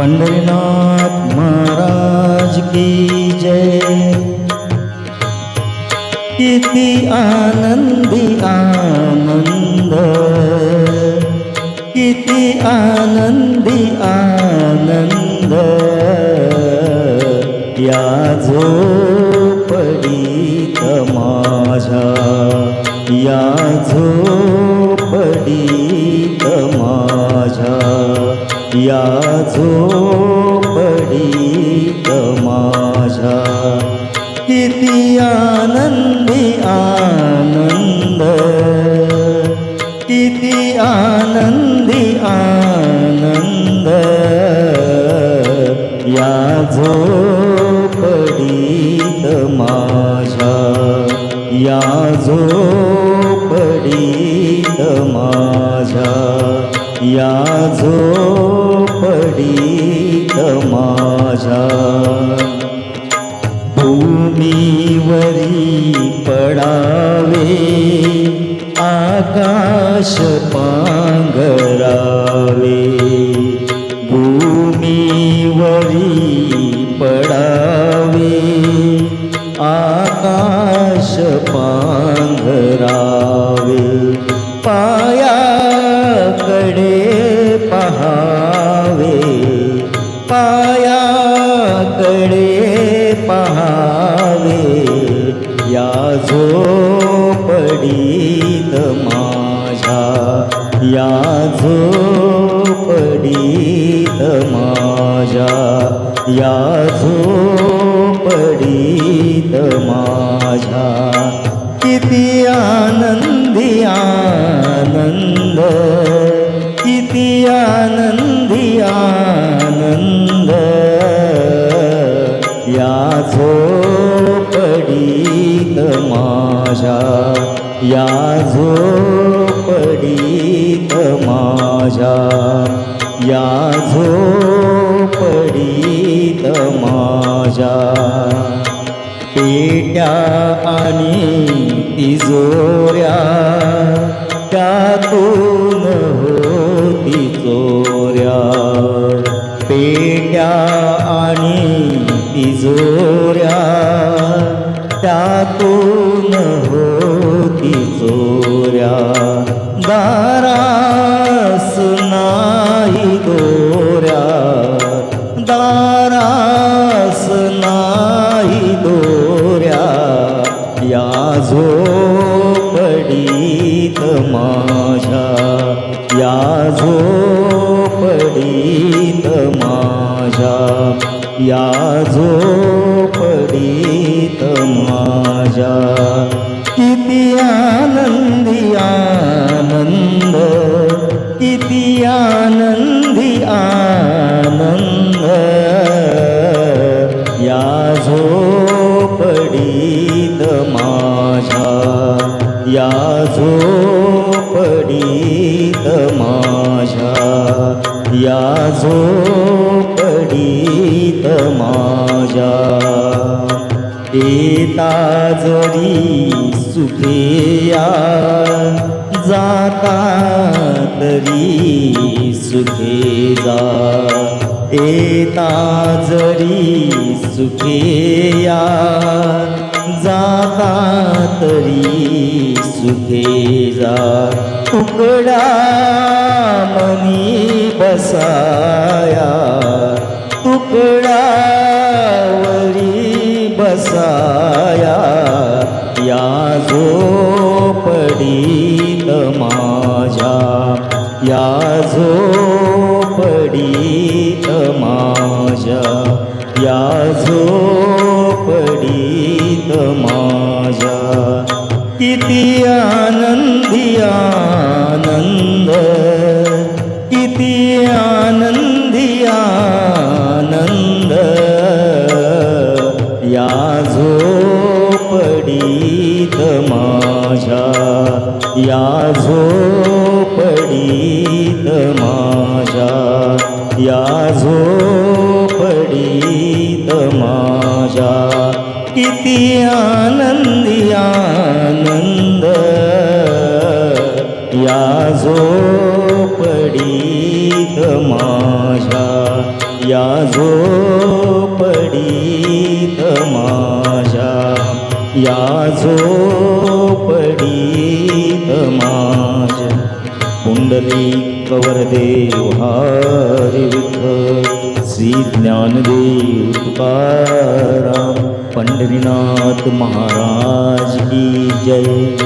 पंढरीनाथ महाराज की जय. किती आनंदी आनंद. किती आनंदी आनंद. या जो या झोपडीत माझा किती आनंदी आनंद. किती आनंदी आनंद. या झोपडीत माझा या झोपडीत माझा या झो झोपडीत माझा भूमीवरी पडावे आकाश पांघरावे. भूमीवरी पडावे आकाश पांघरावे. पायाकडे पायाकडे पाहावे या झोपडीत माझ्या या झोपडीत माझ्या या झोपडीत माझ्या. किती आनंदी आनंद किती आनंदी झोपडीत माझ्या या झोपडीत माझ्या या झोपडीत माझ्या. पेट्या आणि तिजोऱ्या त्यातून होती चोऱ्या. पेट्या आणि तिजोऱ्या त्यातून होती चोऱ्या दारास नाही दोऱ्या दारास नाही दोऱ्या. या झोपडीत माझ्या या झोपडीत माझ्या. या झोपडीत माझ्या किती आनंदी आनंद किती आनंदी आनंद. या झोपडीत माझ्या या झोपडीत माझ्या या झोपडीत माझ्या. येता जरी सुखेया जाता तरी सुखे जा येता जरी सुखेया जाता तरी सुखे जा उकडा मनी बसाया तुकडावरी बसाया या झोपडीत माझ्या या झोपडीत माझ्या या झोपडीत माझ्या. किती आनंदी आनंद किती आनंदी आनंद. या झोपडीत माझ्या या झोपडीत माझ्या या झोपडीत माझ्या. किती आनंदी आनंद. या झोपडीत माझ्या. या झोपडीत माझ्या. या झोपडीत माझ्या. कुंडली वरदेव हरी विठ्ठल श्री ज्ञानदेव तुकाराम. पंढरीनाथ महाराज की जय.